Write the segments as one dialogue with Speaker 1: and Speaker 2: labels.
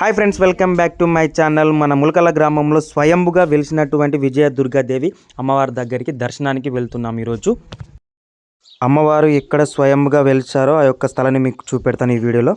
Speaker 1: Hi friends welcome back to my channel మన ములకల గ్రామంలో స్వయంభుగా వెలిసినటువంటి విజయ దుర్గాదేవి అమ్మవారి దగ్గరికి దర్శనానికి వెళ్తున్నాం ఈరోజు. అమ్మవారు ఎక్కడ స్వయంగా వెలిచారో ఆ యొక్క స్థలాన్ని మీకు చూపెడతాను ఈ వీడియోలో.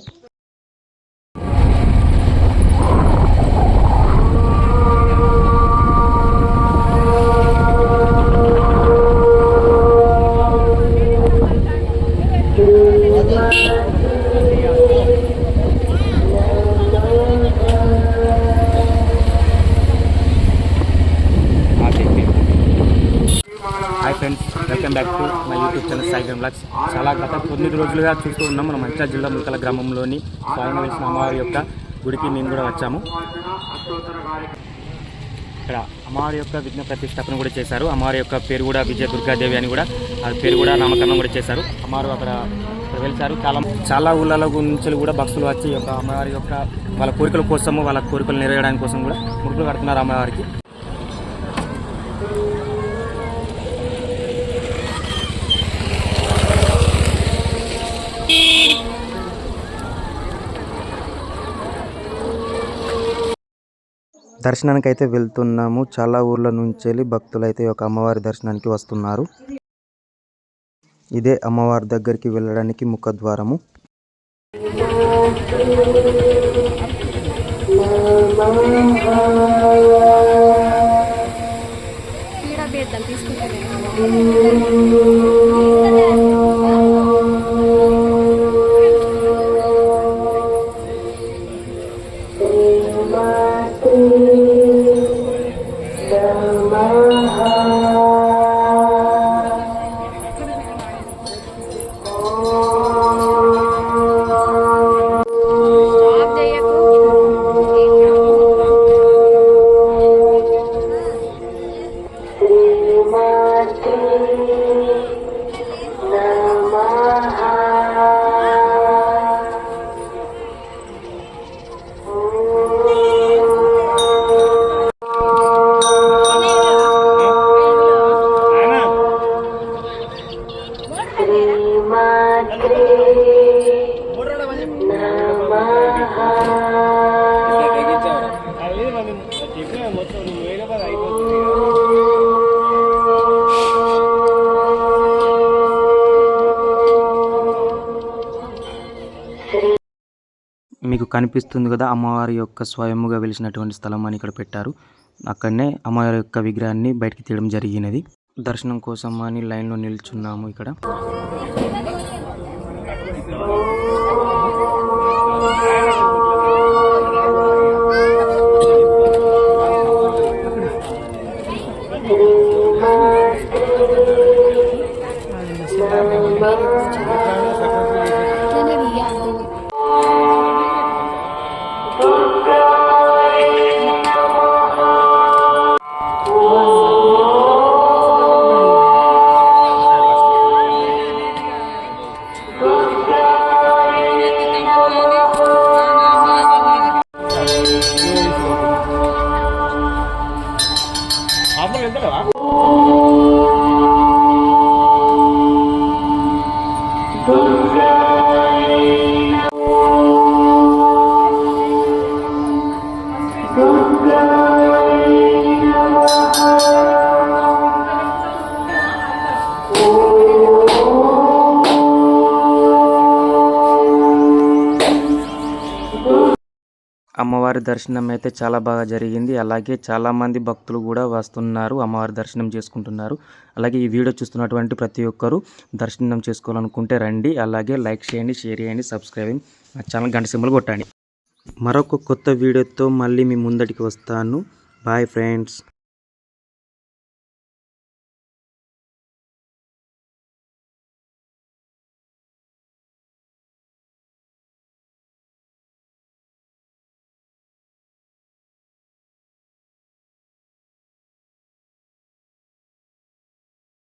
Speaker 1: Friends welcome back to my YouTube channel Saigram blogs. చాలా గత తొమ్మిది రోజులుగా చూస్తూ ఉన్నాం. మన మంచిర్యాల జిల్లా ములకల గ్రామంలోని స్వామి వెలిసిన అమ్మవారి యొక్క గుడికి మేము కూడా వచ్చాము. ఇక్కడ అమ్మవారి యొక్క విఘ్న ప్రతిష్టాపన కూడా చేశారు. అమ్మవారి యొక్క పేరు కూడా విజయ దుర్గాదేవి అని కూడా ఆ పేరు కూడా నామకరణం కూడా చేశారు. అమ్మవారు అక్కడ అక్కడ చాలా చాలా ఊళ్ళలో నుంచి కూడా భక్తులు వచ్చి యొక్క అమ్మవారి యొక్క వాళ్ళ కోరికల కోసము వాళ్ళ కోరికలు నెరవేయడానికి కోసం కూడా ముడుపులు కడుతున్నారు అమ్మవారికి. దర్శనానికి అయితే వెళ్తున్నాము. చాలా ఊర్ల నుంచి వెళ్ళి భక్తులు అయితే ఒక అమ్మవారి దర్శనానికి వస్తున్నారు. ఇదే అమ్మవారి దగ్గరికి వెళ్ళడానికి ముఖద్వారము.
Speaker 2: తీసుకుంటాను కనిపిస్తుంది కదా అమ్మవారి యొక్క స్వయముగా వెలిసినటువంటి స్థలం అని ఇక్కడ పెట్టారు. అక్కడనే అమ్మవారి యొక్క విగ్రహాన్ని బయటికి తీయడం జరిగినది. దర్శనం కోసం అని లైన్లో నిల్చున్నాము ఇక్కడ. అమ్మవారి దర్శనం అయితే చాలా బాగా జరిగింది. అలాగే చాలామంది భక్తులు కూడా వస్తున్నారు అమ్మవారి దర్శనం చేసుకుంటున్నారు. అలాగే ఈ వీడియో చూస్తున్నటువంటి ప్రతి ఒక్కరూ దర్శనం చేసుకోవాలనుకుంటే రండి. అలాగే లైక్ చేయండి షేర్ చేయండి సబ్స్క్రైబ్ నా ఛానల్ గంట సింబల్ కొట్టండి. మరొక కొత్త వీడియోతో మళ్ళీ మీ ముందటికి వస్తాను. Bye friends